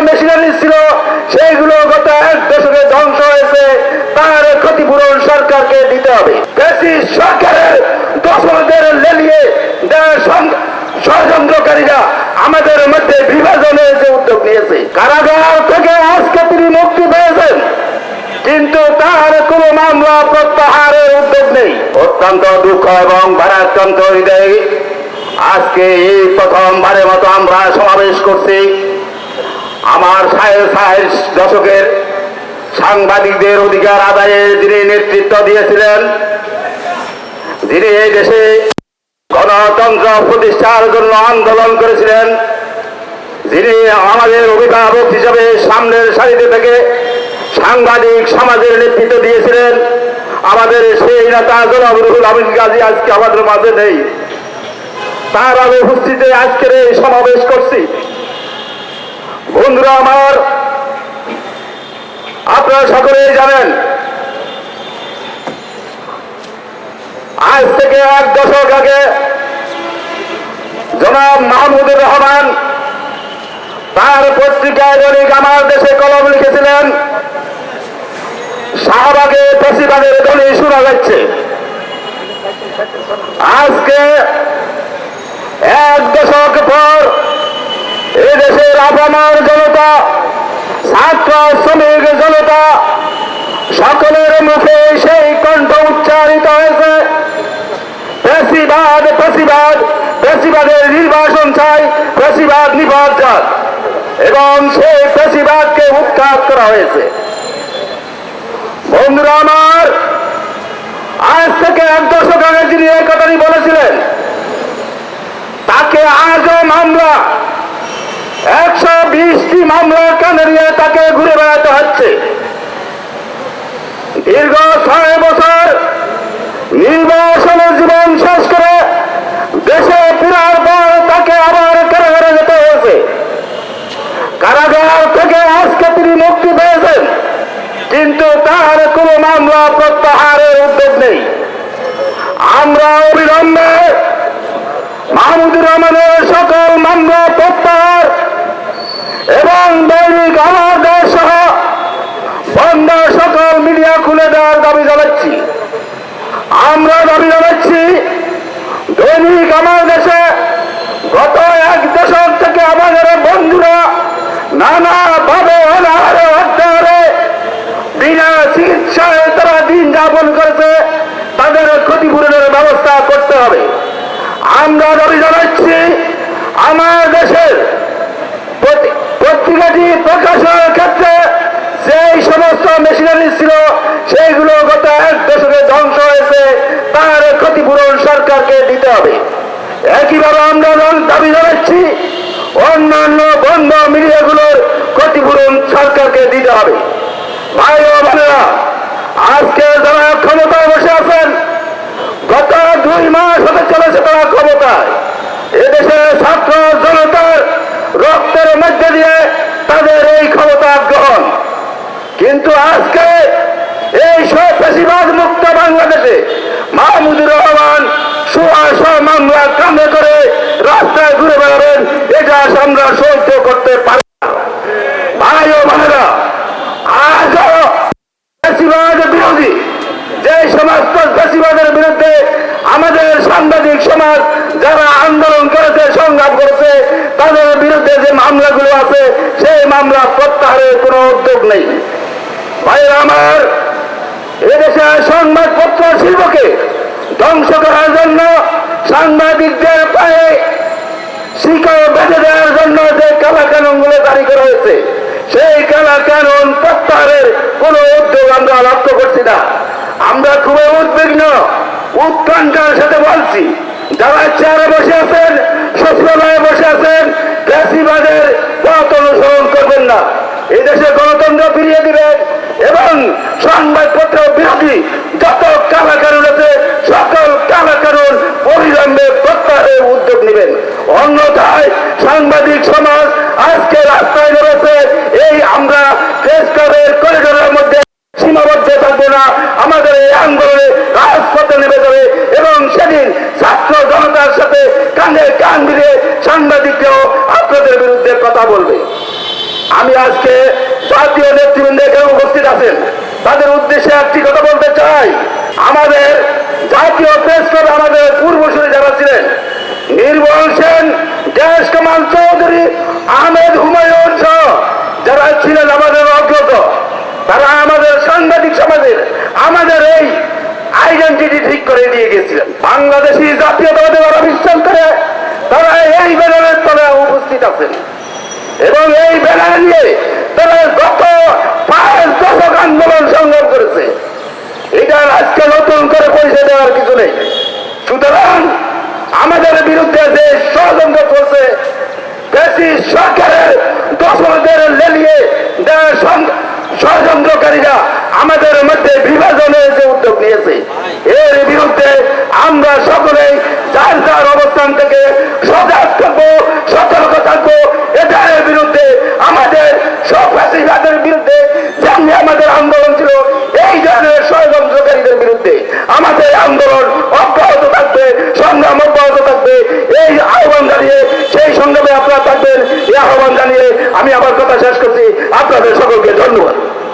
Machinery ছিল, সেইগুলো গত এক দশকে ধ্বংস হয়েছে। তার ক্ষতিপূরণ সরকারকে দিতে হবে। বেশি সরকারের দশকদের লেলিয়ে ষড়যন্ত্রকারীরা আমাদের মধ্যে বিভাজন হয়েছে, উদ্যোগ নিয়েছে। কারাগার থেকে আজকে তিনি মুক্তি পেয়েছেন। কিন্তু তার কোন মামলা প্রত্যাহারের উদ্যোগ নেই। অত্যন্ত দুঃখ এবং ভারাক্রান্ত হৃদয় আজকে এই প্রথমবারের মতো আমরা সমাবেশ করছি। আমার সাড়ে ষাট দশকের সাংবাদিকদের অধিকার আদায়ে যিনি নেতৃত্ব দিয়েছিলেন, যিনি এই দেশে গণতন্ত্র প্রতিষ্ঠার জন্য আন্দোলন করেছিলেন, যিনি আমাদের অভিভাবক হিসাবে সামনের সারিতে থেকে সাংবাদিক সমাজের নেতৃত্ব দিয়েছিলেন, আমাদের সেই নেতা জনাব আমিন গাজী আজকে আমাদের মাঝে নেই। তার অনুপস্থিতিতে আজকের এই সমাবেশ করছি। বন্ধুরা আমার, আপনারা সকলেই জানেন, আজ থেকে এক দশক আগে জনাব মাহমুদুর রহমান তার পত্রিকায় দৈনিক আমার দেশে কলম লিখেছিলেন, শাহবাগে ফেসিবাদের ধ্বনি শোনা যাচ্ছে। আজকে এক দশক পর আপামার জনতা, ছাত্র শ্রমিক জনতা, সকলের মুখে সেই কণ্ঠ উচ্চারিত হয়েছে। পেশিবাদ পেশিবাদ পেশিবাদের নির্বাসন চাই পেশিবাদ নির্বাচন। এবং সেই পেশিবাদকে উৎখাত করা হয়েছে। বন্ধুরা আমার, আজ থেকে এক দশক আগে যিনি এই কথাটি বলেছিলেন, তাকে আজও মামলা একশো বিশটি মামলা কানে তাকে ঘুরে বেড়াতে হচ্ছে। দীর্ঘ ছয় বছর নির্বাসনের জীবন শেষ করে দেশে ফেরার পর তাকে আবার কারাগারে যেতে হয়েছে। কারাগার থেকে আজকে তিনি মুক্তি পেয়েছেন, কিন্তু তার কোনো মামলা প্রত্যাহারের উদ্যোগ নেই। আমরা অবিলম্বে মাহমুদুর রহমানের সকল মামলা প্রত্যাহার এবং দৈনিক আমার দেশ সহ বন্ধ মিডিয়া খুলে দেওয়ার দাবি জানাচ্ছি। আমরা দাবি জানাচ্ছি, দৈনিক আমার দেশে গত এক দশক থেকে আমাদের বন্ধুরা নানা ভাবে অনাহারে অর্ধাহারে বিনা চিকিৎসায় তারা দিন যাপন করেছে, তাদের ক্ষতিপূরণের ব্যবস্থা করতে হবে। আমরা দাবি জানাচ্ছি, আমার দেশের ছিল, সেইগুলো গত এক দশকে ধ্বংস হয়েছে, তার ক্ষতিপূরণ সরকারকে দিতে হবে। একইভাবে আমরা দাবি জানাচ্ছি, অন্যান্য বন্ধ মিডিয়াগুলোর ক্ষতিপূরণ সরকারকে দিতে হবে। ভাই ও বোনেরা, আজকে যারা ক্ষমতায় বসে আছেন গত দুই মাস হতে চলেছে তারা ক্ষমতায় এদেশে ছাত্র জনতার রক্তের মধ্যে দিয়ে তাদের এই ক্ষমতা গ্রহণ কিন্তু আজকে এই সব বেশিরভাগ মুক্ত বাংলাদেশে মাহমুদুর রহমান সুয়াশ মামলা কামে করে রাস্তায় ঘুরে বেড়াবেন, এটা আমরা সহ্য করতে পারি না। ভাই ও বোনেরা আজও ফ্যাসিবাদ বিরোধী, যে সমস্ত ফ্যাসিবাদের বিরুদ্ধে আমাদের সাংবাদিক সমাজ যারা আন্দোলন করেছে, সংগ্রাম করেছে, তাদের বিরুদ্ধে যে মামলাগুলো আছে, সেই মামলা প্রত্যাহারের কোনো উদ্যোগ নেই। আমার এদেশে সংবাদপত্র শিল্পকে ধ্বংস করার জন্য সাংবাদিকদের পায়ে শিকড় বেঁধে দেওয়ার জন্য যে কালা কানুনগুলো জারি করা হয়েছে, সেই কালা কানুন প্রত্যাহারের কোন উদ্যোগ আমরা লক্ষ্য করছি না। আমরা খুবই উদ্বিগ্ন, উৎকণ্ঠার সাথে বলছি, যারা চেয়ারে বসে আছেন, সচিবালয়ে বসে আছেন ফ্যাসিবাদের পথ অনুসরণ করবেন না। এদেশে গণতন্ত্র ফিরিয়ে দিবেন এবং সংবাদপত্র বিরোধী যত কালা কানুন আছে, সকল কালা কানুন অবিলম্বে প্রত্যাহারের উদ্যোগ নেবেন। অন্যথায় সাংবাদিক সমাজ আজকে রাস্তায় নেমেছে। এই আমরা প্রেস করিডোরের মধ্যে সীমাবদ্ধ থাকব না। আমাদের এই আন্দোলনে রাজপথে নেমে যাবে এবং সেদিন ছাত্র জনতার সাথে কানে কান মিলিয়ে সাংবাদিকরাও আপনাদের বিরুদ্ধে কথা বলবে। আমি আজকে জাতীয় নেতৃবৃন্দ এখানে উপস্থিত আছেন। তাদের উদ্দেশ্যে একটি কথা বলতে চাই। আমাদের জাতীয় প্রেস আমাদের পূর্বসূরি যারা ছিলেন, নির্মল সেন দেশ কামাল চৌধুরী, আহমেদ হুমায়ুন সহ যারা ছিলেন আমাদের অগ্রত, তারা আমাদের সাংবাদিক সমাজের, আমাদের এই আইডেন্টিটি ঠিক করে দিয়ে গেছিলেন। বাংলাদেশি জাতীয়তাবাদী যারা বিশ্বাস করে, তারা এই ব্যানারের তলে উপস্থিত আছেন। এবং এই ব্যানার নিয়ে তারা গত পাঁচ দশক আন্দোলন সংগ্রাম করেছে। এটা আজকে নতুন করে পরিচয় দেওয়ার কিছু নেই। সুতরাং আমাদের বিরুদ্ধে যে ষড়যন্ত্র চলছে, বেশি সরকারের দশমদের লেলিয়ে ষড়যন্ত্রকারীরা আমাদের মধ্যে বিভাজনের যে উদ্যোগ নিয়েছে। এর বিরুদ্ধে আমরা সকলেই যার